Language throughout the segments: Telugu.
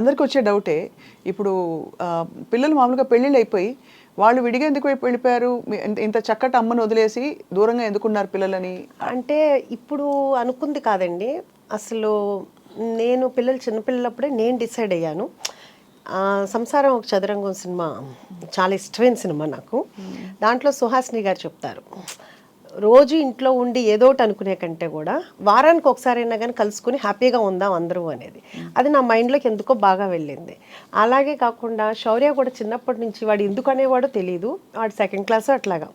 అందరికి వచ్చే డౌటే ఇప్పుడు పిల్లలు మామూలుగా పెళ్ళిళ్ళు అయిపోయి వాళ్ళు విడిగా ఎందుకు వెళ్ళిపోయారు? ఇంత- చక్కటి అమ్మను వదిలేసి దూరంగా ఎందుకున్నారు పిల్లలని? అంటే ఇప్పుడు అనుకుంది కాదండి. అసలు నేను పిల్లలు చిన్నపిల్లలప్పుడే నేను డిసైడ్ అయ్యాను. సంసారం ఒక చదరంగం సినిమా చాలా ఇష్టమైన సినిమా నాకు. దాంట్లో సుహాసిని గారు చెప్తారు. రోజు ఇంట్లో ఉండి ఏదో ఒకటి అనుకునే కంటే కూడా వారానికి ఒకసారి అయినా కానీ కలుసుకుని హ్యాపీగా ఉందాం అందరూ అనేది. అది నా మైండ్లోకి ఎందుకో బాగా వెళ్ళింది. అలాగే కాకుండా శౌర్య కూడా చిన్నప్పటి నుంచి వాడు ఎందుకు అనేవాడో తెలియదు వాడు సెకండ్ క్లాస్ అట్లాగా.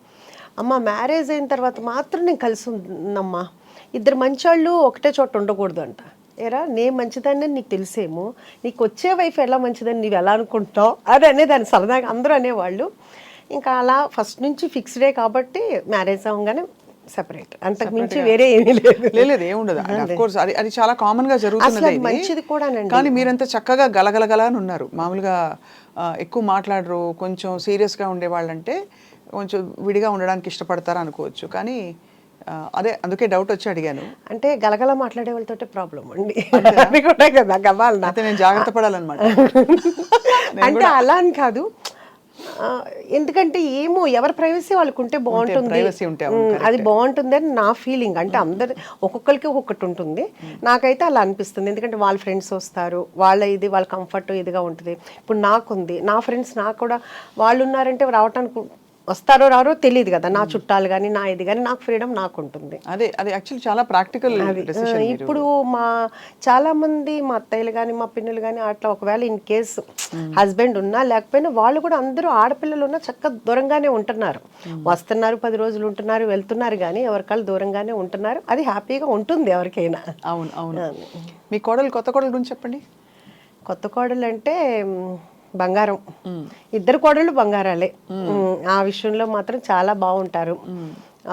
అమ్మ మ్యారేజ్ అయిన తర్వాత మాత్రం నేను కలిసి ఉందమ్మా ఇద్దరు మంచోళ్ళు ఒకటే చోట ఉండకూడదు అంట ఏరా నేను మంచిదాన్ని నీకు తెలిసేమో. నీకు వచ్చే వైఫ్ ఎలా మంచిదని నీవు ఎలా అనుకుంటావు? అది అనేదాన్ని సరదాగా అందరూ అనేవాళ్ళు. ఇంకా అలా ఫస్ట్ నుంచి ఫిక్స్డే కాబట్టి మ్యారేజ్ అవ్వగానే సెపరేట్ అంతకు మించి వేరే ఏమీ లేదు. లేదు ఏముండదు. కోర్స్ అది. అది చాలా కామన్గా ఇది. మంచిది కూడానండి. కానీ మీరంత చక్కగా గలగలగల అని ఉన్నారు. మామూలుగా ఎక్కువ మాట్లాడరు కొంచెం సీరియస్గా ఉండేవాళ్ళంటే కొంచెం విడిగా ఉండడానికి ఇష్టపడతారు అనుకోవచ్చు. కానీ అదే అందుకే డౌట్ వచ్చి అడిగాను. అంటే గలగల మాట్లాడే వాళ్ళతోటే ప్రాబ్లం అండి. అది కూడా కదా గవ్వాలనా? అయితే నేను జాగ్రత్త పడాలన్నమాట. అంటే అలా అని కాదు. ఎందుకంటే ఏమో ఎవరి ప్రైవసీ వాళ్ళకు ఉంటే బాగుంటుంది. అది బాగుంటుంది అని నా ఫీలింగ్ అంటే అందరి ఒక్కొక్కరికి ఒక్కొక్కటి ఉంటుంది. నాకైతే అలా అనిపిస్తుంది. ఎందుకంటే వాళ్ళ ఫ్రెండ్స్ వస్తారు వాళ్ళ ఇది వాళ్ళ కంఫర్ట్ ఇదిగా ఉంటుంది. ఇప్పుడు నాకుంది. నా ఫ్రెండ్స్ నాకు కూడా వాళ్ళు ఉన్నారంటే రావటానికి వస్తారో రారో తెలియదు కదా. నా చుట్టాలు కానీ నా ఇది కానీ నాకు ఫ్రీడమ్ నాకు ఉంటుంది అదే అది యాక్చువల్లీ చాలా ప్రాక్టికల్ ఇప్పుడు మా చాలా మంది మా అత్తయ్యలు కానీ మా పిన్నులు కానీ అట్లా ఒకవేళ ఇన్ కేసు హస్బెండ్ ఉన్నా లేకపోయినా వాళ్ళు కూడా అందరూ ఆడపిల్లలు ఉన్నా చక్కగా దూరంగానే ఉంటున్నారు. వస్తున్నారు పది రోజులు ఉంటున్నారు వెళ్తున్నారు కానీ ఎవరికాళ్ళు దూరంగానే ఉంటున్నారు. అది హ్యాపీగా ఉంటుంది ఎవరికైనా. అవును అవును. మీ కోడలు కొత్త కోడలు గురించి చెప్పండి. కొత్త కోడలు అంటే బంగారం. ఇద్దరు కోడళ్ళు బంగారాలే. ఆ విషయంలో మాత్రం చాలా బాగుంటారు.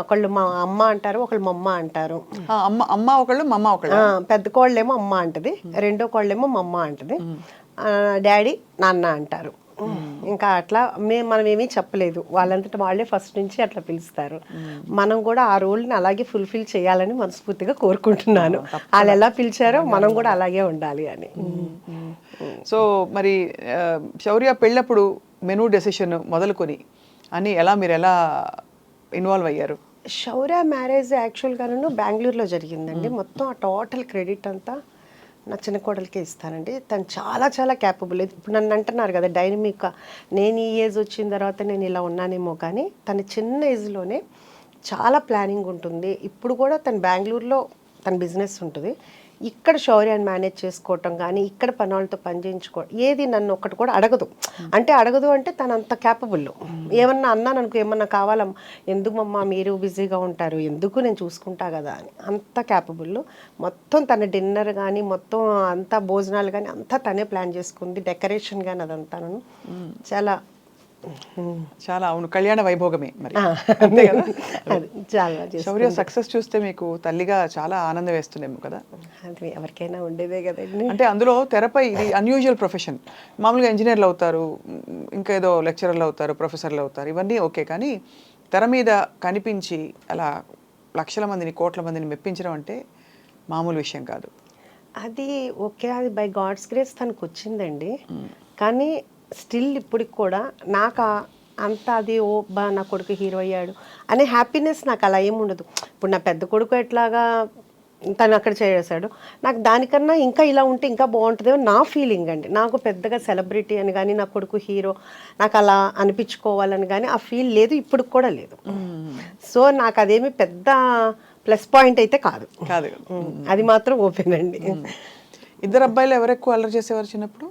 ఒకళ్ళు మా అమ్మ అంటారు ఒకళ్ళు మా అమ్మ అంటారు అమ్మ అమ్మ ఒకళ్ళు మా అమ్మ ఒకళ్ళు పెద్ద కోళ్ళేమో అమ్మ అంటది రెండో కోళ్ళేమో మా అమ్మ అంటది ఆ, డాడీ నాన్న అంటారు. ఇంకా అట్లా మేము మనం ఏమీ చెప్పలేదు. వాళ్ళంతటా వాళ్ళే ఫస్ట్ నుంచి అట్లా పిలుస్తారు. మనం కూడా ఆ రోల్ని అలాగే ఫుల్ఫిల్ చేయాలని మనస్ఫూర్తిగా కోరుకుంటున్నాను. వాళ్ళు ఎలా పిలిచారో మనం కూడా అలాగే ఉండాలి అని. సో మరి శౌర్య పెళ్ళప్పుడు మెనూ డెసిషన్ మొదలుకొని అని ఎలా మీరు ఎలా ఇన్వాల్వ్ అయ్యారు? శౌర్య మ్యారేజ్ యాక్చువల్గాను బెంగళూరులో జరిగిందండి. మొత్తం ఆ టోటల్ క్రెడిట్ అంతా నా చిన్న కోడలికే ఇస్తానండి. తను చాలా చాలా క్యాపబుల్. ఇప్పుడు నన్ను అంటున్నారు కదా డైనమిక్ నేను ఈ ఏజ్ వచ్చిన తర్వాత నేను ఇలా ఉన్నానేమో కానీ తన చిన్న ఏజ్లోనే చాలా ప్లానింగ్ ఉంటుంది. ఇప్పుడు కూడా తను బెంగళూరులో తన బిజినెస్ ఉంటుంది. ఇక్కడ శౌర్యాన్ని మేనేజ్ చేసుకోవటం కానీ ఇక్కడ పని వాళ్ళతో పని చేయించుకో ఏది నన్ను ఒక్కటి కూడా అడగదు. అంటే అడగదు అంటే తను అంత క్యాపబుల్ ఏమన్నా అన్నాను అనుకో ఏమన్నా కావాలమ్మా ఎందుకమ్మా మీరు బిజీగా ఉంటారు? ఎందుకు నేను చూసుకుంటా కదా? అని. అంత క్యాపబుల్ మొత్తం తన డిన్నర్ కానీ మొత్తం అంతా భోజనాలు కానీ అంతా తనే ప్లాన్ చేసుకుంది. డెకరేషన్ కానీ అదంతాను. చాలా చాలా అవును కళ్యాణ వైభోగమే మరి. అంతే కదా? చాలా శౌర్య సక్సెస్ చూస్తే మీకు తల్లిగా చాలా ఆనందం వేస్తుందేమో కదా? అది ఎవరికైనా ఉండేదే కదండి. అంటే అందులో తెరపై ఇది అన్యూజువల్ ప్రొఫెషన్ మామూలుగా ఇంజనీర్లు అవుతారు ఇంకా ఏదో లెక్చరర్లు అవుతారు ప్రొఫెసర్లు అవుతారు ఇవన్నీ ఓకే కానీ తెర మీద కనిపించి అలా లక్షల మందిని కోట్ల మందిని మెప్పించడం అంటే మామూలు విషయం కాదు. అది ఓకే అది బై గాడ్స్ గ్రేస్ తనకు వచ్చిందండి కానీ స్టిల్ ఇప్పటికి కూడా నాకు అంత అది ఓ బా నా కొడుకు హీరో అయ్యాడు అనే హ్యాపీనెస్ నాకు అలా ఏమి ఉండదు. ఇప్పుడు నా పెద్ద కొడుకు ఎట్లాగా తను అక్కడ చేసాడు. నాకు దానికన్నా ఇంకా ఇలా ఉంటే ఇంకా బాగుంటుందేమో నా ఫీలింగ్ అండి. నాకు పెద్దగా సెలబ్రిటీ అని కానీ నా కొడుకు హీరో నాకు అలా అనిపించుకోవాలని కానీ ఆ ఫీల్ లేదు ఇప్పుడు కూడా లేదు. సో నాకు అదేమి పెద్ద ప్లస్ పాయింట్ అయితే కాదు. కాదు. అది మాత్రం ఓపెన్ అండి. ఇద్దరు అబ్బాయిలు ఎవరు ఎక్కువ అల్లరి చేసేవారు చిన్నప్పుడు?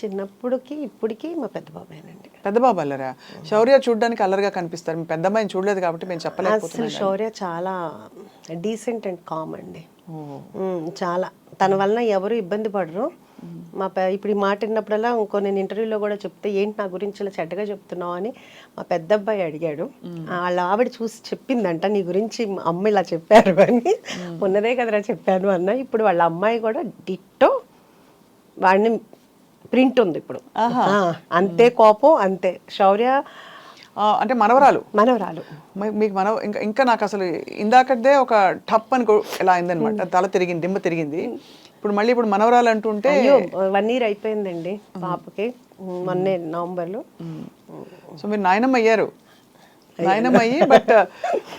చిన్నప్పుడుకి ఇప్పటికి మా పెద్ద బాబాయేనండి. పెద్ద బాబు అల్లరా శౌర్య చూడడానికి అల్లరిగా కనిపిస్తారు. మీ పెద్ద అమ్మాయిని చూడలేదు కాబట్టి మేము అసలు చెప్పలేకపోతున్నాం శౌర్య చాలా డీసెంట్ అండ్ కామ్ అండి. చాలా. తన వలన ఎవరు ఇబ్బంది పడరు. మా పె ఇప్పుడు ఈ మాట విన్నప్పుడల్లా ఇంకో నేను ఇంటర్వ్యూలో కూడా చెప్తే ఏంటి నా గురించి ఇలా చెడ్డగా చెప్తున్నావు? అని మా పెద్ద అబ్బాయి అడిగాడు వాళ్ళ ఆవిడ చూసి చెప్పిందంట నీ గురించి మా అమ్మ ఇలా చెప్పారు అని. ఉన్నదే కదరా చెప్పాను అన్న. ఇప్పుడు వాళ్ళ అమ్మాయి కూడా డిట్టో వాడిని ప్రింట్ ఉంది ఇప్పుడు. అంతే కోపం అంతే. శౌర్య అంటే మనవరాలు? మనవరాలు. మీకు మన ఇంకా ఇంకా నాకు అసలు ఇందాకదే ఒక టప్ అని ఇలా అయిందనమాట తల తిరిగింది దిమ్మ తిరిగింది. ఇప్పుడు మళ్ళీ ఇప్పుడు మనవరాలు అంటుంటే వన్ ఇయర్ అయిపోయిందండి పాపకి. మొన్నే నవంబర్లో. సో మీరు నాయనమ్మ అయ్యారు. నాయనమ్మ అయ్యి బట్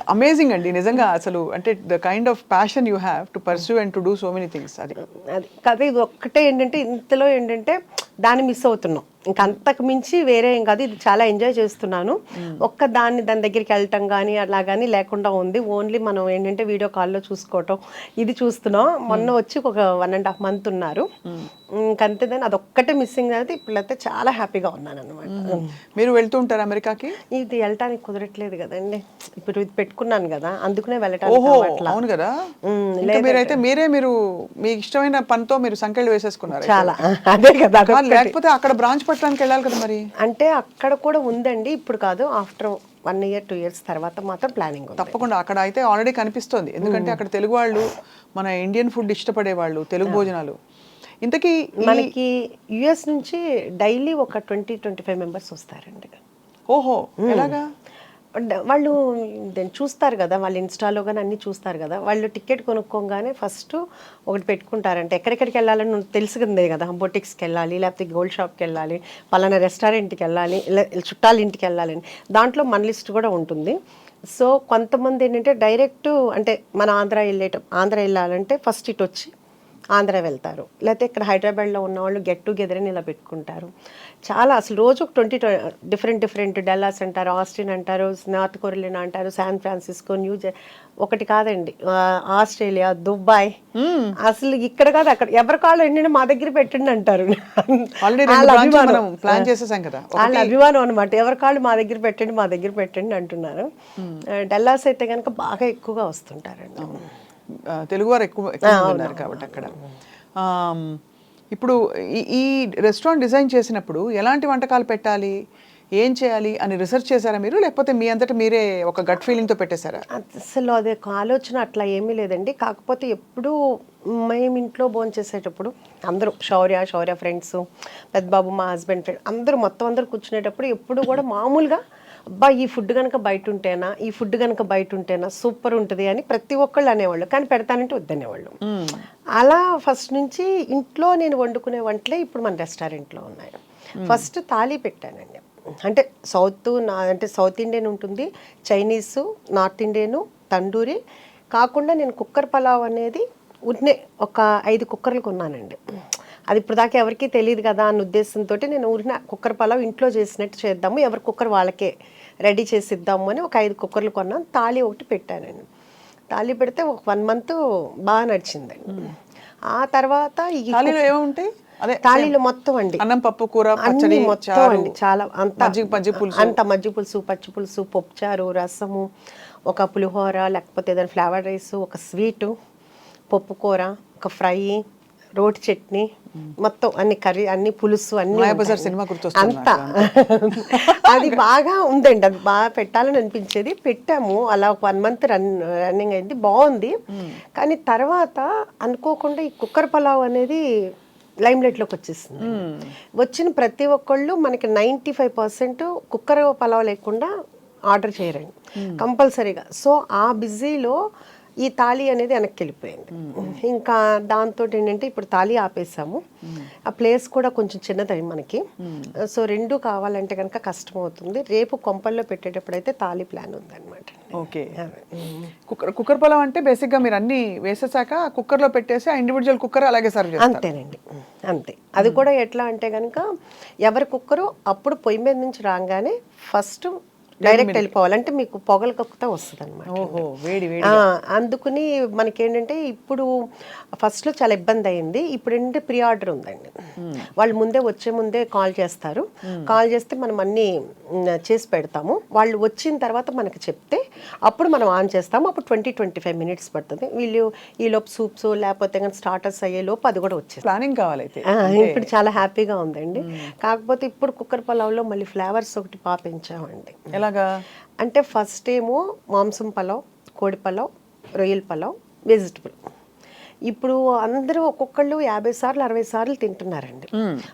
అమేజింగ్ అండి. నిజంగా అసలు అంటే the kind of passion you have to pursue and to do so many things అది. అది. ఇది ఒక్కటే ఏంటంటే ఇంతలో ఏంటంటే దాన్ని మిస్ అవుతున్నాం. ఇంకా అంతకు మించి వేరే ఏం కాదు ఇది చాలా ఎంజాయ్ చేస్తున్నాను. ఒక్క దాన్ని దాని దగ్గరికి వెళ్ళటం కానీ అలా కానీ లేకుండా ఉంది. ఓన్లీ మనం ఏంటంటే వీడియో కాల్లో చూసుకోవటం ఇది చూస్తున్నాం. మొన్న వచ్చి ఒక వన్ అండ్ హాఫ్ మంత్ ఉన్నారు. ఇంకంతే దాన్ని అదొక్కటే మిస్సింగ్ అయితే ఇప్పుడైతే చాలా హ్యాపీగా ఉన్నాను అనమాట మీరు వెళ్తూ ఉంటారు అమెరికాకి? ఇది వెళ్ళటానికి కుదరట్లేదు కదండి. ఇప్పుడు ఇది పెట్టుకున్నాను కదా అందుకనే వెళ్ళటానికి. అవును కదా? మీరైతే మీరే మీరు మీకు ఇష్టమైన పనితో మీరు సంఖ్యలు వేసేసుకున్నారు చాలా. అదే. కాదు, లేకపోతే అక్కడ బ్రాంచ్ పట్టడానికి వెళ్ళాలి కదా మరి? అంటే అక్కడ కూడా ఉందండి. ఇప్పుడు కాదు after one year two years తర్వాత మాత్రం ప్లానింగ్ తప్పకుండా. అక్కడ అయితే ఆల్రెడీ కనిపిస్తోంది. ఎందుకంటే అక్కడ తెలుగు వాళ్ళు మన ఇండియన్ ఫుడ్ ఇష్టపడే వాళ్ళు తెలుగు భోజనాలు. ఇంతకీ మనకి యుఎస్ నుంచి డైలీ ఒక ట్వంటీ ట్వంటీ ఫైవ్ మెంబర్స్ వస్తారండి. ఓహో ఎలాగా? అండ్ వాళ్ళు దాన్ని చూస్తారు కదా వాళ్ళు ఇన్స్టాలో కానీ అన్నీ చూస్తారు కదా వాళ్ళు టికెట్ కొనుక్కోగానే ఫస్ట్ ఒకటి పెట్టుకుంటారంటే. ఎక్కడెక్కడికి వెళ్ళాలని తెలుసుకుందే కదా బొటిక్స్కి వెళ్ళాలి లేకపోతే గోల్డ్ షాప్కి వెళ్ళాలి పలానా రెస్టారెంట్కి వెళ్ళాలి చుట్టాల ఇంటికి వెళ్ళాలని దాంట్లో మన లిస్ట్ కూడా ఉంటుంది. సో కొంతమంది ఏంటంటే డైరెక్ట్ అంటే మన ఆంధ్ర వెళ్ళేట ఆంధ్ర వెళ్ళాలంటే ఫస్ట్ ఇటు వచ్చి ఆంధ్ర వెళ్తారు. లేకపోతే ఇక్కడ హైదరాబాద్లో ఉన్న వాళ్ళు గెట్ టుగెదర్ అని ఇలా పెట్టుకుంటారు. చాలా అసలు రోజు ట్వంటీ డిఫరెంట్ డిఫరెంట్ డెల్లాస్ అంటారు ఆస్టిన్ అంటారు నార్త్ కొరియన్ అంటారు శాన్ ఫ్రాన్సిస్కో న్యూ ఒకటి కాదండి ఆస్ట్రేలియా దుబాయ్ అసలు ఇక్కడ కాదు అక్కడ ఎవరి కాళ్ళు ఎండినా మా దగ్గర పెట్టండి అంటారు. ప్లాన్ చేసేసాం కదా. వాళ్ళ అభిమానం అనమాట ఎవరి కాళ్ళు మా దగ్గర పెట్టండి మా దగ్గర పెట్టండి అంటున్నారు. డెల్లాస్ అయితే కనుక బాగా ఎక్కువగా వస్తుంటారండి. తెలుగువారు ఎక్కువ ఎక్కువ ఉన్నారు కాబట్టి అక్కడ. ఇప్పుడు ఈ- ఈ రెస్టారెంట్ డిజైన్ చేసినప్పుడు ఎలాంటి వంటకాలు పెట్టాలి? ఏం చేయాలి? అని రీసెర్చ్ చేశారా మీరు? లేకపోతే మీ అంతటా మీరే ఒక గట్ ఫీలింగ్తో పెట్టేశారా? అసలు అదే ఆలోచన అట్లా ఏమీ లేదండి. కాకపోతే ఎప్పుడు మేము ఇంట్లో భోజనం చేసేటప్పుడు అందరూ శౌర్య శౌర్య ఫ్రెండ్స్ పెద్దబాబు మా హస్బెండ్ ఫ్రెండ్ అందరూ మొత్తం అందరూ కూర్చునేటప్పుడు ఎప్పుడు కూడా మామూలుగా అబ్బా ఈ ఫుడ్ కనుక బయట ఉంటేనా ఈ ఫుడ్ కనుక బయట ఉంటేనా సూపర్ ఉంటుంది అని ప్రతి ఒక్కళ్ళు అనేవాళ్ళు. కానీ పెడతానంటే వద్దనేవాళ్ళు. అలా ఫస్ట్ నుంచి ఇంట్లో నేను వండుకునే వంటలే ఇప్పుడు మన రెస్టారెంట్లో ఉన్నాయి. ఫస్ట్ తాళి పెట్టానండి. అంటే సౌత్ నా అంటే సౌత్ ఇండియన్ ఉంటుంది చైనీస్ నార్త్ ఇండియన్ తండూరి కాకుండా నేను కుక్కర్ పలావ్ అనేది ఉన్నే ఒక ఐదు కుక్కర్లు కొన్నానండి. అది ఇప్పుడు దాకా ఎవరికీ తెలియదు కదా అన్న ఉద్దేశంతో నేను ఊరిన కుక్కర్ పలావ్ ఇంట్లో చేసినట్టు చేద్దాము ఎవరి కుక్కర్ వాళ్ళకే రెడీ చేసి ఇద్దాము అని ఒక ఐదు కుక్కర్లు కొన్నాను. తాళి ఒకటి పెట్టానండి తాళి పెడితే ఒక వన్ మంత్ బాగా నడిచిందండి ఆ తర్వాత ఏముంటాయి? అదే తాళిలో మొత్తం అండి. అన్నం పప్పు కూర అన్ని మొత్తం అండి. చాలా అంత మజ్జిగ పులుసు. అంత మజ్జిగ పులుసు పచ్చి పులుసు పప్పుచారు రసము ఒక పులిహోర లేకపోతే ఏదైనా ఫ్లేవర్ రైస్ ఒక స్వీటు పప్పు కూర ఒక ఫ్రై రోటి చట్నీ మొత్తం అన్ని కర్రీ అన్ని పులుసు అన్ని. సినిమా అంతా. అది బాగా ఉందండి అది బాగా పెట్టాలని అనిపించేది. పెట్టాము అలా ఒక వన్ మంత్ రన్ రన్నింగ్ అయింది బాగుంది. కానీ తర్వాత అనుకోకుండా ఈ కుక్కర్ పలావ్ అనేది లైమ్ లైట్లోకి వచ్చేసింది వచ్చిన ప్రతి ఒక్కళ్ళు మనకి ninety five percent cooker pulao లేకుండా ఆర్డర్ చేయరండి. కంపల్సరీగా. సో ఆ బిజీలో ఈ తాళి అనేది వెనక్కి వెళ్ళిపోయింది ఇంకా దాంతో ఏంటంటే ఇప్పుడు తాళి ఆపేసాము. ఆ ప్లేస్ కూడా కొంచెం చిన్నది మనకి. సో రెండు కావాలంటే కనుక కష్టం అవుతుంది రేపు కొంపల్లో పెట్టేటప్పుడు అయితే తాళి ప్లాన్ ఉందన్నమాట. ఓకే. కుక్కర్ కుక్కర్ పొలం అంటే బేసిక్గా మీరు అన్ని వేసేసాక కుక్కర్లో పెట్టేసి ఆ ఇండివిజువల్ కుక్కర్ అలాగే సర్వ్ అంతేనండి. అంతే. అది కూడా ఎట్లా అంటే కనుక ఎవరి కుక్కరు అప్పుడు పొయ్యి మీద నుంచి రాగానే ఫస్ట్ డైరెక్ట్ వెళ్ళిపోవాలి. అంటే మీకు పొగలు కక్కుతా వస్తుంది అనమాట ఓహో వేడి వేడి ఆ, అందుకుని మనకేంటంటే ఇప్పుడు ఫస్ట్లో చాలా ఇబ్బంది అయింది ఇప్పుడు ఏంటంటే ప్రీ ఆర్డర్ ఉందండి వాళ్ళు ముందే వచ్చే ముందే కాల్ చేస్తారు. కాల్ చేస్తే మనం అన్ని చేసి పెడతాము. వాళ్ళు వచ్చిన తర్వాత మనకి చెప్తే అప్పుడు మనం ఆన్ చేస్తాము. అప్పుడు ట్వంటీ ట్వంటీ ఫైవ్ మినిట్స్ పడుతుంది. వీళ్ళు ఈ లోపు సూప్స్ లేకపోతే కానీ స్టార్టర్స్ అయ్యే లోపు అది కూడా వచ్చేస్తుంది. ప్లానింగ్ కావాలైతే. ఇప్పుడు చాలా హ్యాపీగా ఉందండి. కాకపోతే ఇప్పుడు కుక్కర్ పలావ్లో మళ్ళీ ఫ్లేవర్స్ ఒకటి బాగా పెంచామండి ఎలాగా? అంటే ఫస్ట్ ఏమో మాంసం పలావ్ కోడి పలావ్ రొయ్యల పలావ్ వెజిటబుల్. ఇప్పుడు అందరూ ఒక్కొక్కళ్ళు యాభై సార్లు అరవై సార్లు తింటున్నారండి.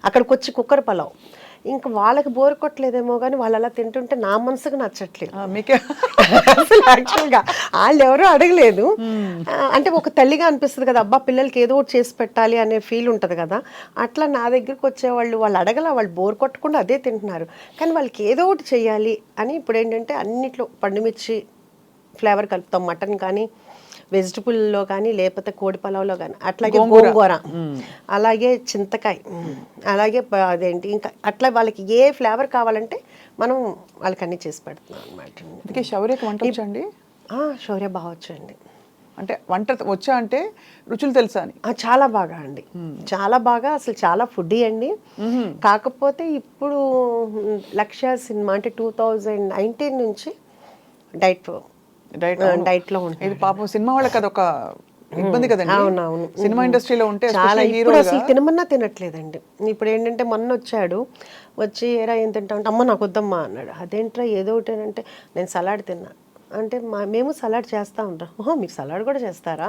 అక్కడికి వచ్చి కుక్కర్ పలావ్. ఇంకా వాళ్ళకి బోర్ కొట్టలేదేమో కానీ వాళ్ళు అలా తింటుంటే నా మనసుకు నచ్చట్లేదు. అసలు యాక్చువల్గా వాళ్ళు ఎవరూ అడగలేదు. అంటే ఒక తల్లిగా అనిపిస్తుంది కదా అబ్బా పిల్లలకి ఏదో ఒకటి చేసి పెట్టాలి అనే ఫీల్ ఉంటుంది కదా. అట్లా నా దగ్గరికి వచ్చేవాళ్ళు వాళ్ళు అడగల వాళ్ళు బోర్ కొట్టకుండా అదే తింటున్నారు. కానీ వాళ్ళకి ఏదో ఒకటి చేయాలి అని ఇప్పుడు ఏంటంటే అన్నిట్లో పండుమిర్చి ఫ్లేవర్ కలుపుతాం మటన్ కానీ వెజిటబుల్లో కానీ లేకపోతే కోడి పలావ్లో కానీ అట్లాగే గోంగూర. అలాగే చింతకాయ. అలాగే అదేంటి ఇంకా అట్లా వాళ్ళకి ఏ ఫ్లేవర్ కావాలంటే మనం వాళ్ళకి అన్ని చేసి పెడుతున్నాం అనమాట అందుకే శౌర్యకి వంట వచ్చండి శౌర్య అండి. అంటే వంట వచ్చా అంటే రుచులు తెలుసా అని? చాలా బాగా అండి. చాలా బాగా అసలు చాలా ఫుడ్ అండి. కాకపోతే ఇప్పుడు మ్, లక్ష్య సినిమా అంటే టూ థౌజండ్ నైన్టీన్ నుంచి డైట్ డైట్లో ఉంటుంది. ఇది పాపం సినిమా వాళ్ళకి అదొక ఇబ్బంది కదండి. అవునవును. సినిమా ఇండస్ట్రీలో ఉంటే చాలా హీరో ఇప్పుడు అసలు తినమన్నా తినట్లేదండి. ఇప్పుడు ఏంటంటే మొన్న వచ్చాడు వచ్చి ఏరా ఏం తింటావు? అంటే అమ్మ నాకు వద్దమ్మా అన్నాడు. అదేంట్రా ఏదో ఒకటి అంటే నేను సలాడ్ తిన్నా. అంటే మా మేము సలాడ్ చేస్తా ఉంటాం. ఓహో మీకు సలాడ్ కూడా చేస్తారా?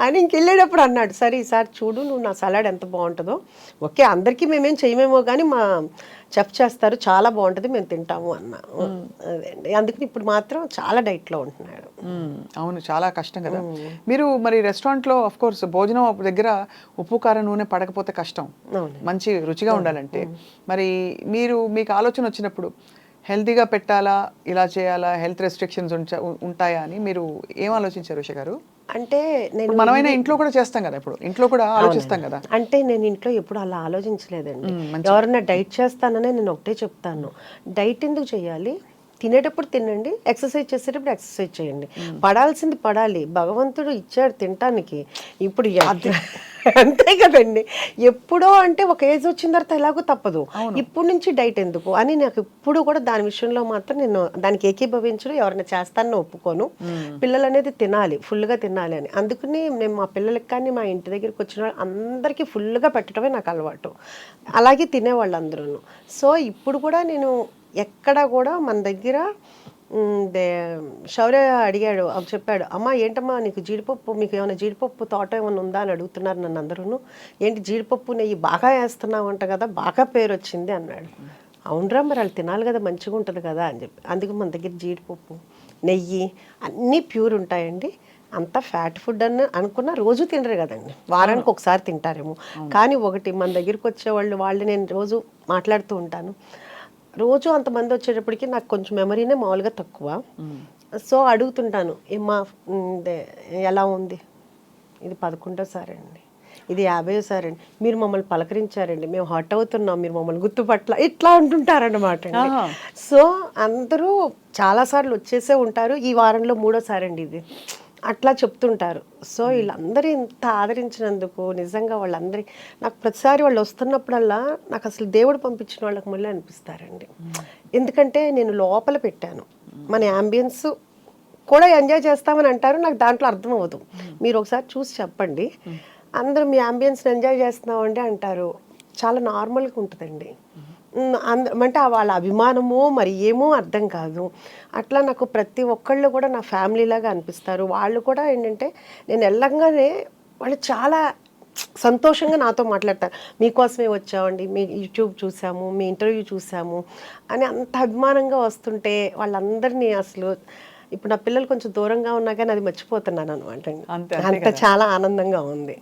అని ఇంకెళ్ళేటప్పుడు అన్నాడు. సరే ఈసారి చూడు నువ్వు నా సలాడ్ ఎంత బాగుంటుందో. ఓకే అందరికీ మేమేం చేయమేమో కానీ మా చెఫ్ చేస్తారు చాలా బాగుంటుంది మేము తింటాము అన్న. అదే అందుకని ఇప్పుడు మాత్రం చాలా డైట్లో ఉంటున్నాడు. అవును చాలా కష్టం కదా. మీరు మరి restaurant లో ఆఫ్ కోర్స్ భోజనం దగ్గర ఉప్పు కారం నూనె పడకపోతే కష్టం. మంచి రుచిగా ఉండాలంటే. మరి మీరు మీకు ఆలోచన వచ్చినప్పుడు హెల్తీగా పెట్టాలా? ఇలా చేయాలా? హెల్త్ రెస్ట్రిక్షన్స్ ఉంటాయా అని మీరు ఏం ఆలోచించారు ఉష గారు? అంటే నేను మనమైనా ఇంట్లో కూడా చేస్తాం కదా ఇప్పుడు. ఇంట్లో కూడా ఆలోచిస్తాం కదా. అంటే నేను ఇంట్లో ఎప్పుడు అలా ఆలోచించలేదండి. ఎవరన్నా డైట్ చేస్తాననే నేను ఒకటే చెప్తాను. డైట్ ఎందుకు చేయాలి? తినేటప్పుడు తినండి ఎక్సర్సైజ్ చేసేటప్పుడు ఎక్సర్సైజ్ చేయండి. పడాల్సింది పడాలి. భగవంతుడు ఇచ్చాడు తినటానికి. ఇప్పుడు అంతే కదండి. ఎప్పుడో అంటే ఒక ఏజ్ వచ్చిన తర్వాత ఎలాగో తప్పదు. ఇప్పుడు నుంచి డైట్ ఎందుకు? అని నాకు ఇప్పుడు కూడా దాని విషయంలో మాత్రం నేను దానికి ఏకీభవించడం ఎవరైనా చేస్తానని ఒప్పుకోను. పిల్లలు అనేది తినాలి ఫుల్గా తినాలి అని. అందుకని నేను మా పిల్లలకి కానీ మా ఇంటి దగ్గరికి వచ్చిన వాళ్ళు అందరికీ ఫుల్గా పెట్టడమే నాకు అలవాటు. అలాగే తినేవాళ్ళు అందరూ సో ఇప్పుడు కూడా నేను ఎక్కడ కూడా మన దగ్గర శౌర్య అడిగాడు అప్పుడు చెప్పాడు అమ్మ ఏంటమ్మా నీకు జీడిపప్పు మీకు ఏమైనా జీడిపప్పు తోట ఏమైనా ఉందా? అని అడుగుతున్నారు నన్ను అందరూ ఏంటి జీడిపప్పు నెయ్యి బాగా వేస్తున్నావు అంట కదా బాగా పేరు వచ్చింది అన్నాడు. అవునరా మరి వాళ్ళు తినాలి కదా మంచిగా ఉంటుంది కదా అని చెప్పి. అందుకు మన దగ్గర జీడిపప్పు నెయ్యి అన్నీ ప్యూర్ ఉంటాయండి. అంతా ఫ్యాట్ ఫుడ్ అని అనుకున్న రోజు తినరు కదండి. వారానికి ఒకసారి తింటారేమో. కానీ ఒకటి మన దగ్గరికి వచ్చేవాళ్ళు వాళ్ళు నేను రోజు మాట్లాడుతూ ఉంటాను. రోజు అంతమంది వచ్చేటప్పటికి నాకు కొంచెం మెమరీనే మామూలుగా తక్కువ. సో అడుగుతుంటాను ఏమ్మా దే- ఎలా ఉంది? ఇది పదకొండోసారి అండి ఇది యాభైసారి అండి మీరు మమ్మల్ని పలకరించారండి. మేము హట్ అవుతున్నాం. మీరు మమ్మల్ని గుర్తుపట్ల ఇట్లా అంటుంటారన్నమాట అండి. సో అందరూ చాలాసార్లు వచ్చేసే ఉంటారు. ఈ వారంలో మూడోసారి అండి ఇది. అట్లా చెప్తుంటారు. సో వీళ్ళందరూ ఇంత ఆదరించినందుకు నిజంగా వాళ్ళందరి నాకు ప్రతిసారి వాళ్ళు వస్తున్నప్పుడల్లా నాకు అసలు దేవుడు పంపించిన వాళ్ళకి మళ్ళీ అనిపిస్తారండి. ఎందుకంటే నేను లోపల పెట్టాను. మన యాంబియన్స్ కూడా ఎంజాయ్ చేస్తామని అంటారు నాకు దాంట్లో అర్థం అవ్వదు మీరు ఒకసారి చూసి చెప్పండి. అందరూ మీ అంబియన్స్ని ఎంజాయ్ చేస్తున్నామండి అంటారు. చాలా నార్మల్గా ఉంటుందండి. అంటే వాళ్ళ అభిమానమో మరి ఏమో అర్థం కాదు. అట్లా నాకు ప్రతి ఒక్కళ్ళు కూడా నా ఫ్యామిలీ లాగా అనిపిస్తారు. వాళ్ళు కూడా ఏంటంటే నేను వెళ్ళంగానే వాళ్ళు చాలా సంతోషంగా నాతో మాట్లాడతారు. మీకోసమే వచ్చామండి మీ యూట్యూబ్ చూసాము మీ ఇంటర్వ్యూ చూసాము అని అంత అభిమానంగా వస్తుంటే వాళ్ళందరినీ అసలు ఇప్పుడు నా పిల్లలు కొంచెం దూరంగా ఉన్నా కానీ అది మర్చిపోతున్నాను అనమాట. అంతే, చాలా ఆనందంగా ఉంది.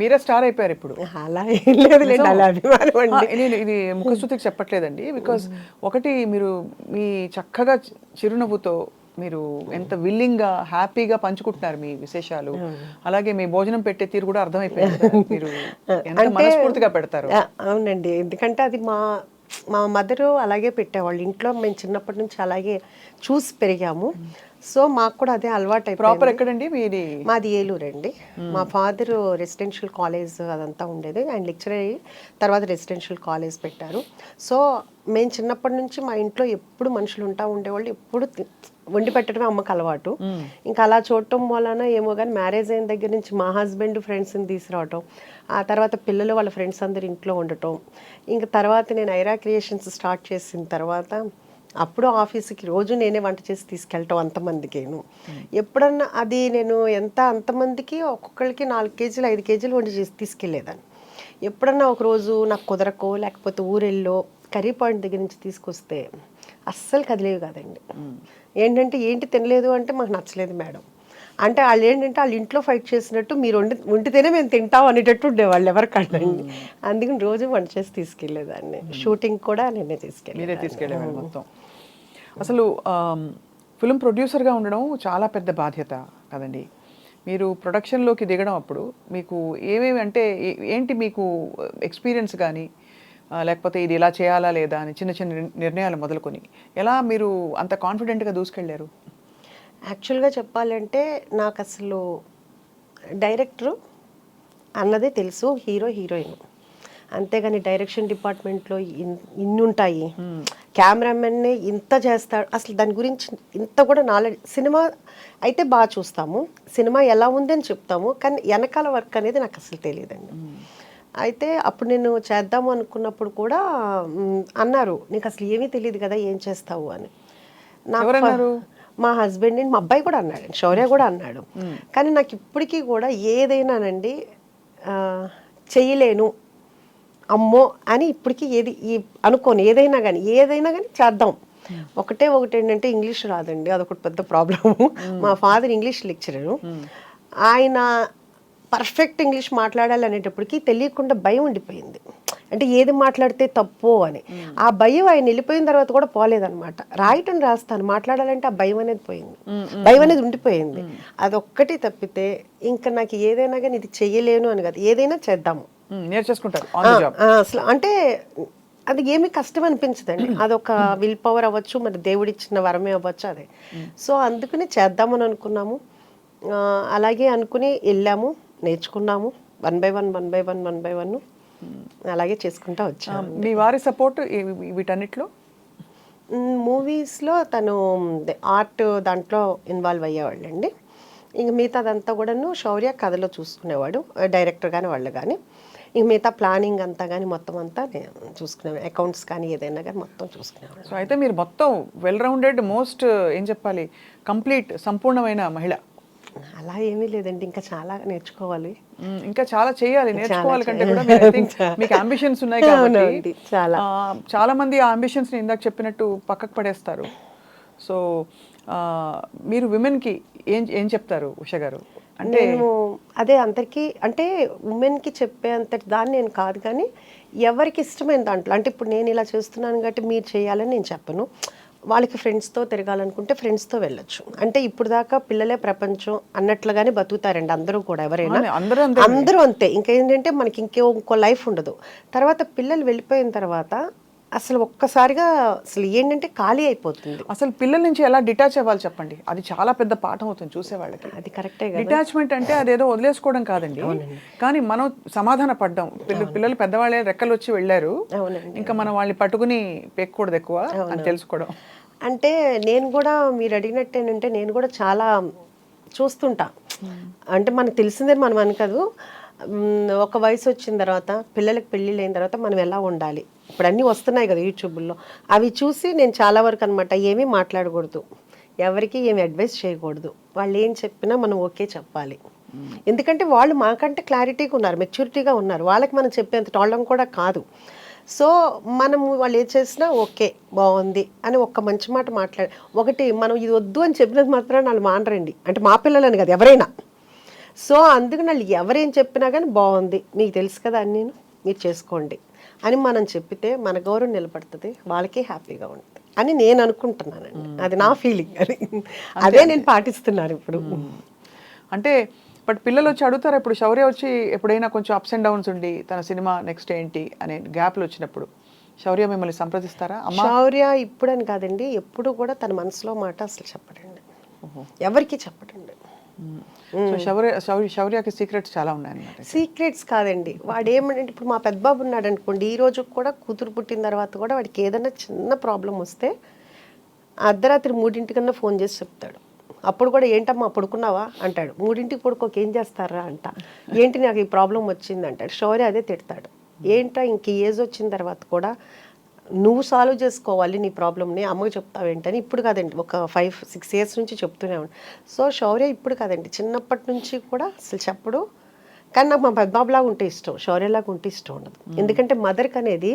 మీరే స్టార్ అయిపోయారు ఇప్పుడు. అలా ఏం లేదు అలా అభిమానం ఆ, అండి. నేను ఇది ముఖస్థుతికి చెప్పట్లేదండి బికాస్ ఒకటి మీరు మీ చక్కగా చిరునవ్వుతో మీరు ఎంత విల్లింగ్గా హ్యాపీగా పంచుకుంటున్నారు మీ విశేషాలు. అలాగే మీ భోజనం పెట్టే తీరు కూడా అర్థమైపోయింది. మీరు ఎంత మనస్ఫూర్తిగా పెడతారు. అవునండి. ఎందుకంటే అది మా మా మదరు అలాగే పెట్టేవాళ్ళు. ఇంట్లో మేము చిన్నప్పటి నుంచి అలాగే చూసి పెరిగాము. సో మాకు కూడా అదే అలవాటు ప్రాపర్ ఎక్కడండి? మీది? మాది ఏలూరు అండి. మా ఫాదర్ రెసిడెన్షియల్ కాలేజ్ అదంతా ఉండేది. ఆయన లెక్చర్ అయ్యి తర్వాత రెసిడెన్షియల్ కాలేజ్ పెట్టారు. సో మేము చిన్నప్పటి నుంచి మా ఇంట్లో ఎప్పుడు మనుషులు ఉంటా ఉండేవాళ్ళు. ఎప్పుడు వండి పెట్టడమే అమ్మకి అలవాటు. ఇంకా అలా చూడటం వలన ఏమో కానీ మ్యారేజ్ అయిన దగ్గర నుంచి మా హస్బెండ్ ఫ్రెండ్స్ని తీసుకురావటం ఆ తర్వాత పిల్లలు వాళ్ళ ఫ్రెండ్స్ అందరు ఇంట్లో ఉండటం. ఇంకా తర్వాత నేను ఐరా క్రియేషన్స్ స్టార్ట్ చేసిన తర్వాత అప్పుడు ఆఫీస్కి రోజు నేనే వంట చేసి తీసుకెళ్ళటం అంతమందికేను. ఎప్పుడన్నా అది నేను ఎంత అంతమందికి ఒక్కొక్కరికి నాలుగు కేజీలు ఐదు కేజీలు వండి చేసి తీసుకెళ్ళేదాన్ని. ఎప్పుడన్నా ఒక రోజు నాకు కుదరకో లేకపోతే ఊరెళ్ళో కర్రీ పాయింట్ దగ్గర నుంచి తీసుకొస్తే అస్సలు కదిలేవి కాదండి. ఏంటంటే ఏంటి తినలేదు అంటే మాకు నచ్చలేదు మేడం. అంటే వాళ్ళు ఏంటంటే వాళ్ళు ఇంట్లో ఫైట్ చేసినట్టు మీరు వండి వండితేనే మేము తింటాం అనేటట్టు ఉండేవాళ్ళు ఎవరికండి అందుకని రోజు వంట చేసి తీసుకెళ్ళేదాన్ని. షూటింగ్ కూడా నేనే తీసుకెళ్ళి మీరే తీసుకెళ్ళేవాళ్ళు మొత్తం. అసలు ఫిల్మ్ ప్రొడ్యూసర్గా ఉండడం చాలా పెద్ద బాధ్యత కదండి. మీరు ప్రొడక్షన్లోకి దిగడం అప్పుడు మీకు ఏమేమి అంటే ఏంటి మీకు ఎక్స్పీరియన్స్ కానీ లేకపోతే ఇది ఇలా చేయాలా లేదా అని చిన్న చిన్న నిర్- నిర్ణయాలు మొదలుకొని ఎలా మీరు అంత కాన్ఫిడెంట్గా దూసుకెళ్ళారు యాక్చువల్గా చెప్పాలంటే నాకు అసలు డైరెక్టరు అన్నదే తెలుసు హీరో హీరోయిన్. అంతేగాని డైరెక్షన్ డిపార్ట్మెంట్లో ఇన్- ఇన్ని ఉంటాయి కెమెరామెన్నే ఇంత చేస్తాడు. అసలు దాని గురించి ఇంత కూడా నాలెడ్జ్ సినిమా అయితే బాగా చూస్తాము. సినిమా ఎలా ఉంది అని చెప్తాము. కానీ వెనకాల వర్క్ అనేది నాకు అసలు తెలియదండి. అయితే అప్పుడు నేను చేద్దాము అనుకున్నప్పుడు కూడా అన్నారు. నీకు అసలు ఏమీ తెలియదు కదా ఏం చేస్తావు? అని. నాకు? మా హస్బెండ్ మా అబ్బాయి కూడా అన్నాడు. శౌర్య కూడా అన్నాడు. కానీ నాకు ఇప్పటికీ కూడా ఏదైనానండి ఆ, చెయ్యలేను. అమ్మో అని ఇప్పటికీ ఏది ఈ అనుకోను ఏదైనా కానీ ఏదైనా కానీ చేద్దాం. ఒకటే ఒకటి ఏంటంటే ఇంగ్లీష్ రాదండి అదొకటి పెద్ద ప్రాబ్లము. మా ఫాదర్ ఇంగ్లీష్ లెక్చరరు. ఆయన పర్ఫెక్ట్ ఇంగ్లీష్ మాట్లాడాలి అనేటప్పటికి తెలియకుండా భయం ఉండిపోయింది. అంటే ఏది మాట్లాడితే తప్పు అని. ఆ భయం ఆయన వెళ్ళిపోయిన తర్వాత కూడా పోలేదన్నమాట. రాయటం రాస్తాను మాట్లాడాలంటే ఆ భయం అనేది పోయింది. భయం అనేది ఉండిపోయింది. అదొక్కటి తప్పితే ఇంకా నాకు ఏదైనా కానీ ఇది చెయ్యలేను అని కాదు. ఏదైనా చేద్దాము. నేర్చేసుకుంటారు అసలు అంటే అది ఏమీ కష్టం అనిపించదండి. అదొక విల్ పవర్ అవ్వచ్చు మరి దేవుడిచ్చిన వరమే అవ్వచ్చు అదే. సో అందుకని చేద్దామని అనుకున్నాము. అలాగే అనుకుని వెళ్ళాము నేర్చుకున్నాము. One by one one by one one by one. అలాగే చేసుకుంటా వచ్చాము మీ వారి సపోర్ట్ వీటన్నిటిలో? మూవీస్లో తను ఆర్ట్ దాంట్లో ఇన్వాల్వ్ అయ్యేవాళ్ళండి. ఇంక మిగతాదంతా కూడాను శౌర్య కథలో చూసుకునేవాడు డైరెక్టర్ కానీ వాళ్ళు కానీ ఇంక మిగతా ప్లానింగ్ అంతా కానీ మొత్తం అంతా నేను చూసుకునేవాడు అకౌంట్స్ కానీ ఏదైనా కానీ మొత్తం చూసుకునేవాడు సో అయితే మీరు మొత్తం వెల్ రౌండెడ్ మోస్ట్ ఏం చెప్పాలి కంప్లీట్ సంపూర్ణమైన మహిళ. అలా ఏమీ లేదండి. ఇంకా చాలా నేర్చుకోవాలి. ఇంకా చాలా చేయాలి. నేర్చుకోవాలి కంటే కూడా మీకు అంబిషన్స్ ఉన్నాయి కాబట్టి చాలా. చాలా మంది ఆ అంబిషన్స్ని ఇందాక చెప్పినట్టు పక్కకు పడేస్తారు. సో మీరు విమెన్కి ఏం ఏం చెప్తారు ఉష గారు? అంటే నేను అదే అందరికీ అంటే ఉమెన్కి చెప్పే అంతటి దాన్ని నేను కాదు కానీ ఎవరికి ఇష్టమైన దాంట్లో అంటే ఇప్పుడు నేను ఇలా చేస్తున్నాను కాబట్టి మీరు చేయాలని నేను చెప్పను. వాళ్ళకి ఫ్రెండ్స్తో తిరగాలనుకుంటే ఫ్రెండ్స్తో వెళ్ళొచ్చు. అంటే ఇప్పుడు దాకా పిల్లలే ప్రపంచం అన్నట్లుగానే బతుకుతారండి అందరూ కూడా ఎవరైనా. అవును, అందరూ అంతే అందరూ అంతే. ఇంకేంటంటే మనకి ఇంకో ఇంకో లైఫ్ ఉండదు. తర్వాత పిల్లలు వెళ్ళిపోయిన తర్వాత అసలు ఒక్కసారిగా అసలు ఏంటంటే ఖాళీ అయిపోతుంది. అసలు పిల్లల నుంచి ఎలా డిటాచ్ అవ్వాలి చెప్పండి? అది చాలా పెద్ద పాఠం అవుతుంది చూసే వాళ్ళకి అది కరెక్టే డిటాచ్మెంట్ అంటే అదేదో వదిలేసుకోవడం కాదండి. కానీ మనం సమాధాన పడ్డాం. పిల్ల పిల్లలు పెద్దవాళ్ళే రెక్కలు వచ్చి వెళ్ళారు. అవునండి. ఇంకా మనం వాళ్ళని పట్టుకుని పెక్కకూడదు ఎక్కువ అని తెలుసుకోవడం. అంటే నేను కూడా మీరు అడిగినట్టు ఏంటంటే నేను కూడా చాలా చూస్తుంటా. అంటే మనకు తెలిసిందే మనం అనకదు. ఒక వయసు వచ్చిన తర్వాత పిల్లలకి పెళ్ళిళ్ళు అయిన తర్వాత మనం ఎలా ఉండాలి? ఇప్పుడు అన్నీ వస్తున్నాయి కదా యూట్యూబ్లో. అవి చూసి నేను చాలా వరకు అనమాట ఏమీ మాట్లాడకూడదు. ఎవరికి ఏమి అడ్వైస్ చేయకూడదు. వాళ్ళు ఏం చెప్పినా మనం ఓకే చెప్పాలి. ఎందుకంటే వాళ్ళు మాకంటే క్లారిటీగా ఉన్నారు మెచ్యూరిటీగా ఉన్నారు. వాళ్ళకి మనం చెప్పేంత టోళ్ళం కూడా కాదు. సో మనము వాళ్ళు ఏం చేసినా ఓకే బాగుంది అని ఒక్క మంచి మాట మాట్లాడి ఒకటి మనం ఇది వద్దు అని చెప్పినది మాత్రం వాళ్ళు మానరండి. అంటే మా పిల్లలని కదా ఎవరైనా. సో అందుకని వాళ్ళు ఎవరేం చెప్పినా కానీ బాగుంది. మీకు తెలుసు కదా అని నేను మీరు చేసుకోండి. అని మనం చెప్పితే మన గౌరవం నిలబడుతుంది. వాళ్ళకి హ్యాపీగా ఉంటుంది. అని నేను అనుకుంటున్నానండి. అది నా ఫీలింగ్. అది అదే నేను పాటిస్తున్నాను ఇప్పుడు. అంటే బట్ పిల్లలు వచ్చి అడుగుతారు ఇప్పుడు శౌర్య వచ్చి ఎప్పుడైనా కొంచెం అప్స్ అండ్ డౌన్స్ ఉండి తన సినిమా నెక్స్ట్ ఏంటి అనే గ్యాప్లు వచ్చినప్పుడు శౌర్య మిమ్మల్ని సంప్రదిస్తారా? శౌర్య ఇప్పుడని కాదండి ఎప్పుడు కూడా తన మనసులో మాట అసలు చెప్పడండి. ఎవరికి చెప్పడండి. సో శౌర్య శౌర్యకి సీక్రెట్స్ చాలా ఉన్నాయన్నమాట సీక్రెట్స్ కాదండి. వాడు ఏమంటే ఇప్పుడు మా పెద్దబాబు ఉన్నాడు అనుకోండి ఈ రోజు కూడా కూతురు పుట్టిన తర్వాత కూడా వాడికి ఏదైనా చిన్న ప్రాబ్లం వస్తే అర్ధరాత్రి మూడింటికన్నా ఫోన్ చేసి చెప్తాడు. అప్పుడు కూడా ఏంటమ్మా పడుకున్నావా? అంటాడు. మూడింటికి పడుకోక ఏం చేస్తారా? అంట. ఏంటి నాకు ఈ ప్రాబ్లం వచ్చింది? అంటాడు. శౌర్య అదే తిడతాడు. ఏంటా ఇంక ఏజ్ వచ్చిన తర్వాత కూడా నువ్వు సాల్వ్ చేసుకోవాలి నీ ప్రాబ్లమ్ని అమ్మకి చెప్తావేంటని ఇప్పుడు కాదండి. ఒక ఫైవ్ సిక్స్ ఇయర్స్ నుంచి చెప్తూనే ఉన్నాను సో శౌర్య ఇప్పుడు కాదండి. చిన్నప్పటి నుంచి కూడా అసలు చెప్పడు. కానీ నాకు మా పెద్దబాబులాగా ఉంటే ఇష్టం. శౌర్యలాగా ఉంటే ఇష్టం ఉండదు. ఎందుకంటే మదర్కి అనేది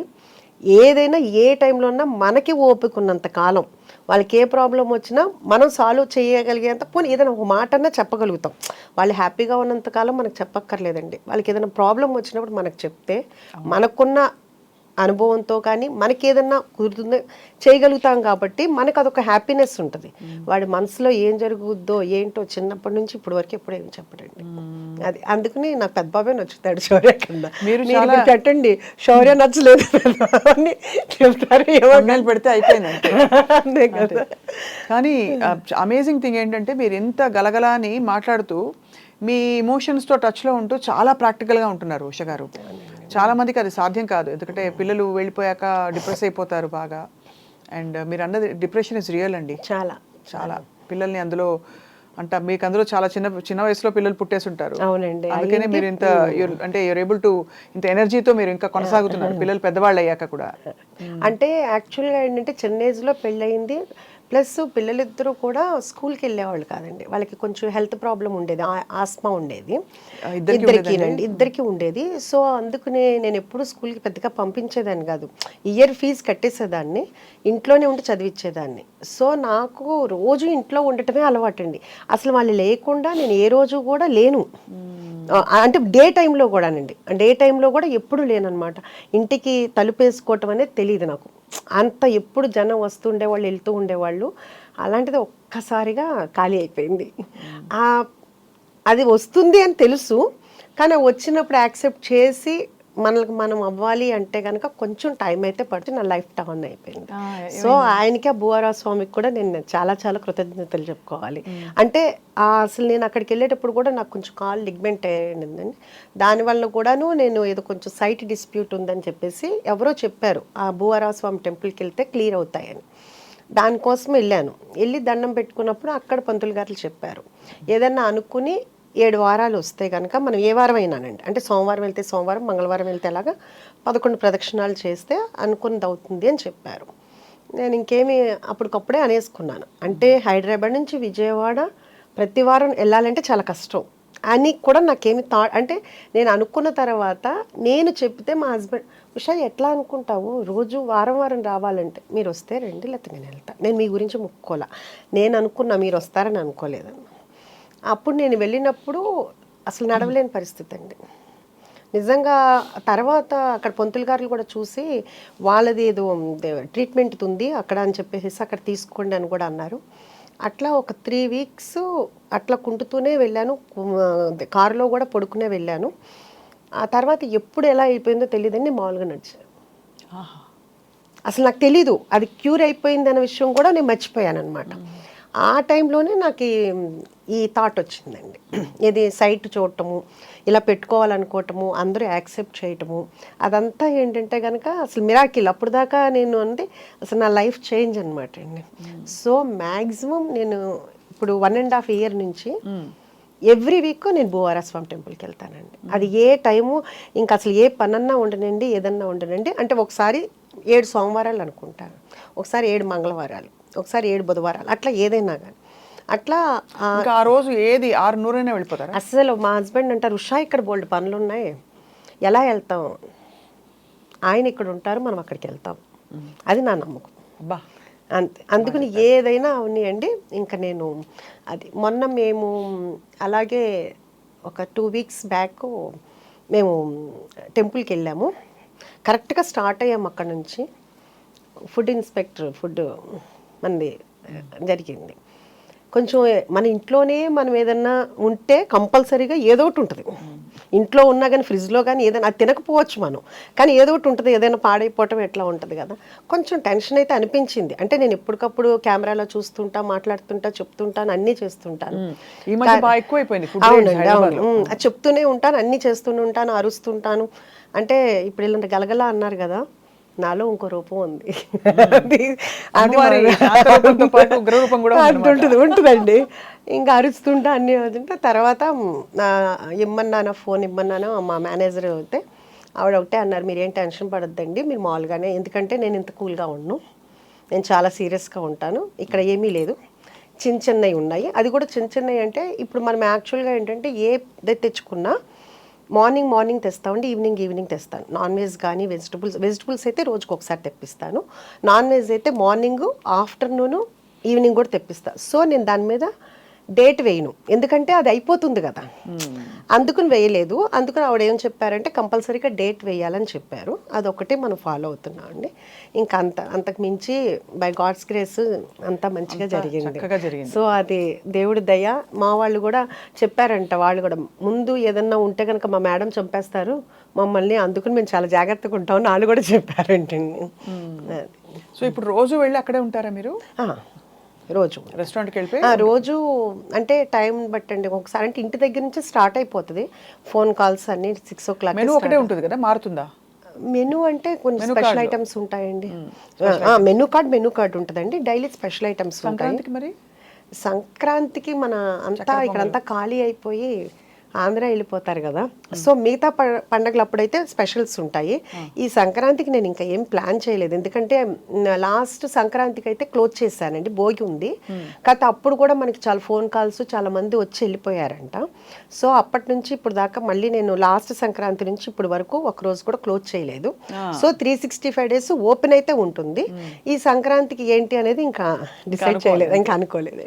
ఏదైనా ఏ టైంలో ఉన్నా మనకి ఓపిక ఉన్నంత కాలం. వాళ్ళకి ఏ ప్రాబ్లం వచ్చినా మనం సాల్వ్ చేయగలిగేంత పోనీ ఏదైనా ఒక మాట అన్నా చెప్పగలుగుతాం. వాళ్ళు హ్యాపీగా ఉన్నంత కాలం మనకు చెప్పక్కర్లేదండి. వాళ్ళకి ఏదైనా ప్రాబ్లం వచ్చినప్పుడు మనకు చెప్తే మనకున్న అనుభవంతో కానీ మనకి ఏదన్నా కుదురుతుందో చేయగలుగుతాం కాబట్టి మనకు అదొక హ్యాపీనెస్ ఉంటుంది. వాడి మనసులో ఏం జరుగుద్దో ఏంటో చిన్నప్పటి నుంచి ఇప్పటి వరకు ఎప్పుడు ఏం చెప్పడండి. అది అందుకని నాకు పెద్ద బాబే నచ్చుతాడు శౌర్య కన్నా మీరు పెట్టండి శౌర్య నచ్చలేదు అని చెప్తారు పెడితే అయిపోయింది అంతే. కదా. కానీ అమేజింగ్ థింగ్ ఏంటంటే మీరు ఎంత గలగలా అని మాట్లాడుతూ మీ ఎమోషన్స్తో టచ్లో ఉంటూ చాలా ప్రాక్టికల్గా ఉంటున్నారు ఉష గారు. చాలా మందికి అది సాధ్యం కాదు. ఎందుకంటే పిల్లలు వెళ్ళిపోయాక డిప్రెస్ అయిపోతారు బాగా. అండ్ మీరు అన్నది డిప్రెషన్ ఇస్ రియల్ అండి. చాలా. చాలా. పిల్లల్ని అందులో అంట మీకు అందులో చాలా చిన్న చిన్న వయసులో పిల్లలు పుట్టేసి ఉంటారు అవునండి. అందుకనే మీరు ఇంత అంటే యూర్ ఏబుల్ టు ఇంత ఎనర్జీతో మీరు ఇంకా కొనసాగుతున్నారు. పిల్లలు పెద్దవాళ్ళు అయ్యాక కూడా. అంటే యాక్చువల్గా ఏంటంటే చిన్న ఏజ్లో పెళ్ళయింది. ప్లస్ పిల్లలిద్దరూ కూడా స్కూల్కి వెళ్ళేవాళ్ళు కాదండి. వాళ్ళకి కొంచెం హెల్త్ ప్రాబ్లం ఉండేది. ఆస్మా ఉండేది. ఇద్దరికీ ఇద్దరికీనండి ఇద్దరికి ఉండేది. సో అందుకనే నేను ఎప్పుడు స్కూల్కి పెద్దగా పంపించేదాన్ని కాదు. ఇయర్ ఫీజు కట్టేసేదాన్ని. ఇంట్లోనే ఉండి చదివించేదాన్ని సో నాకు రోజు ఇంట్లో ఉండటమే అలవాటండి. అసలు వాళ్ళు లేకుండా నేను ఏ రోజు కూడా లేను. అంటే డే టైంలో కూడానండి. డే టైంలో కూడా ఎప్పుడు లేనన్నమాట. ఇంటికి తలుపు వేసుకోవటం అనేది తెలియదు నాకు. అంత ఎప్పుడు జనం వస్తుండే వాళ్ళు వెళ్తూ ఉండేవాళ్ళు. అలాంటిది ఒక్కసారిగా ఖాళీ అయిపోయింది. అది వస్తుంది అని తెలుసు కానీ వచ్చినప్పుడు యాక్సెప్ట్ చేసి మనకి మనం అవ్వాలి అంటే కనుక కొంచెం టైం అయితే పడితే నా లైఫ్ టర్న్ అయిపోయింది. సో ఆయనకి ఆ భూవరా స్వామికి కూడా నేను చాలా చాలా కృతజ్ఞతలు చెప్పుకోవాలి. అంటే అసలు నేను అక్కడికి వెళ్ళేటప్పుడు కూడా నాకు కొంచెం కాల్ లిగ్మెంట్ అయ్యిందండి. దానివల్ల కూడాను నేను ఏదో కొంచెం సైట్ డిస్ప్యూట్ ఉందని చెప్పేసి ఎవరో చెప్పారు ఆ భూవరా స్వామి టెంపుల్కి వెళ్తే క్లియర్ అవుతాయని. దానికోసం వెళ్ళాను. వెళ్ళి దండం పెట్టుకున్నప్పుడు అక్కడ పంతులు గారు చెప్పారు ఏదన్నా అనుకుని ఏడు వారాలు వస్తే కనుక మనం ఏ వారం అయినానండి అంటే సోమవారం వెళ్తే సోమవారం మంగళవారం వెళ్తే అలాగా పదకొండు ప్రదక్షిణాలు చేస్తే అనుకున్నది అవుతుంది అని చెప్పారు. నేను ఇంకేమి అప్పటికప్పుడే అనేసుకున్నాను. అంటే హైదరాబాద్ నుంచి విజయవాడ ప్రతి వారం వెళ్ళాలంటే చాలా కష్టం. అని కూడా నాకేమి థా అంటే నేను అనుకున్న తర్వాత నేను చెప్తే మా హస్బెండ్ ఉషా ఎట్లా అనుకుంటావు? రోజు వారం వారం రావాలంటే మీరు వస్తే రండి లేకపోతే నేను వెళ్తాను నేను మీ గురించి ముక్కోలా నేను అనుకున్నా మీరు వస్తారని అనుకోలేదన్న అప్పుడు నేను వెళ్ళినప్పుడు అసలు నడవలేని పరిస్థితి అండి. నిజంగా తర్వాత అక్కడ పొంతులు గారులు కూడా చూసి వాళ్ళది ఏదో ట్రీట్మెంట్ ఉంది అక్కడ అని చెప్పేసి అక్కడ తీసుకోండి అని కూడా అన్నారు. అట్లా ఒక త్రీ వీక్స్ అట్లా కుంటుతూనే వెళ్ళాను. కారులో కూడా పడుకునే వెళ్ళాను. ఆ తర్వాత ఎప్పుడు ఎలా అయిపోయిందో తెలియదండి మామూలుగా నడిచాను. అసలు నాకు తెలీదు అది క్యూర్ అయిపోయింది అనే విషయం కూడా నేను మర్చిపోయాను అనమాట ఆ టైంలోనే నాకు ఈ- థాట్ వచ్చిందండి. ఇది సైట్ చూడటము ఇలా పెట్టుకోవాలనుకోవటము అందరూ యాక్సెప్ట్ చేయటము. అదంతా ఏంటంటే కనుక అసలు మిరాకిల్ అప్పుడు దాకా నేను అంటే అసలు నా లైఫ్ చేంజ్ అనమాట అండి. సో మ్యాక్సిమం నేను ఇప్పుడు వన్ అండ్ హాఫ్ ఇయర్ నుంచి ఎవ్రీ వీక్ నేను భూవారా స్వామి టెంపుల్కి వెళ్తానండి. అది ఏ టైము ఇంకా అసలు ఏ పనన్నా ఉండనండి ఏదన్నా ఉండనండి. అంటే ఒకసారి ఏడు సోమవారాలు అనుకుంటాను. ఒకసారి ఏడు మంగళవారాలు. ఒకసారి ఏడు బుధవారాలు అట్లా ఏదైనా కానీ అట్లా ఆ, రోజు ఏది ఆరు నూరైనా వెళ్ళిపోతారా? అసలు మా హస్బెండ్ అంటారు ఉషా ఇక్కడ బోల్డ్ పనులు ఉన్నాయి ఎలా వెళ్తాం? ఆయన ఇక్కడ ఉంటారు మనం అక్కడికి వెళ్తాం. అది నా నమ్మకం. అబ్బా. అంతే అందుకని ఏదైనా ఉన్నాయండి ఇంకా నేను అది మొన్న మేము అలాగే ఒక టూ వీక్స్ బ్యాక్ మేము టెంపుల్కి వెళ్ళాము. కరెక్ట్గా స్టార్ట్ అయ్యాము అక్కడ నుంచి. ఫుడ్ ఇన్స్పెక్టర్ ఫుడ్ మనది జరిగింది. కొంచెం మన ఇంట్లోనే మనం ఏదన్నా ఉంటే కంపల్సరీగా ఏదో ఒకటి ఉంటుంది. ఇంట్లో ఉన్నా కానీ ఫ్రిడ్జ్లో కానీ ఏదైనా అది తినకపోవచ్చు మనం. కానీ ఏదో ఒకటి ఉంటుంది ఏదైనా పాడైపోవటం ఎట్లా ఉంటుంది కదా. కొంచెం టెన్షన్ అయితే అనిపించింది. అంటే నేను ఎప్పటికప్పుడు కెమెరాలో చూస్తుంటా మాట్లాడుతుంటా చెప్తుంటాను అన్నీ చేస్తుంటాను. అవునండి అవును. చెప్తూనే ఉంటాను అన్నీ చేస్తూనే ఉంటాను అరుస్తుంటాను. అంటే ఇప్పుడు ఇలాంటి గలగల అన్నారు కదా. నాలో ఇంకో రూపం ఉంది. ఉంటుంది ఉంటుందండి. ఇంకా అరుస్తుంటా అన్ని అవుతుంటే తర్వాత నా ఇమ్మన్నాను ఫోన్ ఇమ్మన్నాను మా మేనేజర్ అయితే ఆవిడ ఒకటే అన్నారు మీరు ఏం టెన్షన్ పడొద్దండి మీరు మామూలుగానే ఎందుకంటే నేను ఇంత కూల్గా ఉండను నేను చాలా సీరియస్గా ఉంటాను. ఇక్కడ ఏమీ లేదు. చిన్న చిన్నవి ఉన్నాయి. అది కూడా చిన్న చిన్నవి అంటే ఇప్పుడు మనం యాక్చువల్గా ఏంటంటే ఏ తెచ్చుకున్నా మార్నింగ్ మార్నింగ్ తెస్తా ఉండి ఈవినింగ్ ఈవినింగ్ తెస్తాను. నాన్ వెజ్ కానీ వెజిటబుల్స్ వెజిటబుల్స్ అయితే రోజుకి ఒకసారి తెప్పిస్తాను. నాన్ వెజ్ అయితే మార్నింగ్ ఆఫ్టర్నూన్ ఈవినింగ్ కూడా తెప్పిస్తాను సో నేను దాని మీద డేట్ వేయను. ఎందుకంటే అది అయిపోతుంది కదా. అందుకుని వేయలేదు. అందుకని ఆవిడ ఏం చెప్పారంటే కంపల్సరీగా డేట్ వేయాలని చెప్పారు. అదొకటే మనం ఫాలో అవుతున్నాం అండి. ఇంకా అంత అంతకు మించి బై గాడ్స్ గ్రేస్ అంతా మంచిగా జరిగింది. సో అది దేవుడి దయ. మా వాళ్ళు కూడా చెప్పారంట వాళ్ళు కూడా ముందు ఏదన్నా ఉంటే కనుక మా మేడం చంపేస్తారు. మమ్మల్ని అందుకని మేము చాలా జాగ్రత్తగా ఉంటాం. వాళ్ళు కూడా చెప్పారంటండి. అది. సో ఇప్పుడు రోజు వెళ్ళి అక్కడే ఉంటారా మీరు? రోజు. రెస్టారెంట్కి వెళ్ళిపోయి? ఆ, రోజు అంటే టైం బట్టండి ఒకసారి అంటే ఇంటి దగ్గర నుంచి స్టార్ట్ అయిపోతుంది. ఫోన్ కాల్స్ అన్ని సిక్స్ ఓ క్లాక్ మెనూ ఒకటే ఉంటుంది కదా? మారుతుందా? మెనూ అంటే కొన్ని స్పెషల్ ఐటమ్స్ ఉంటాయండి. మెనూ కార్డ్ మెనూ కార్డ్ ఉంటుందండి. డైలీ స్పెషల్ ఐటమ్స్ ఉంటాయి. సంక్రాంతికి మరి? సంక్రాంతికి మన అంతా ఇక్కడంతా ఖాళీ అయిపోయి ఆంధ్ర వెళ్ళిపోతారు కదా. సో మిగతా పండగలు అప్పుడైతే స్పెషల్స్ ఉంటాయి. ఈ సంక్రాంతికి నేను ఇంకా ఏం ప్లాన్ చేయలేదు. ఎందుకంటే లాస్ట్ సంక్రాంతికి అయితే క్లోజ్ చేశానండి. భోగి ఉంది. కాకపోతే అప్పుడు కూడా మనకి చాలా ఫోన్ కాల్స్ చాలా మంది వచ్చి వెళ్ళిపోయారంట. సో అప్పటి నుంచి ఇప్పుడు దాకా మళ్ళీ నేను లాస్ట్ సంక్రాంతి నుంచి ఇప్పుడు వరకు ఒక రోజు కూడా క్లోజ్ చేయలేదు. So three sixty five days open అయితే ఉంటుంది. ఈ సంక్రాంతికి ఏంటి అనేది ఇంకా డిసైడ్ చేయలేదు. ఇంకా అనుకోలేదు.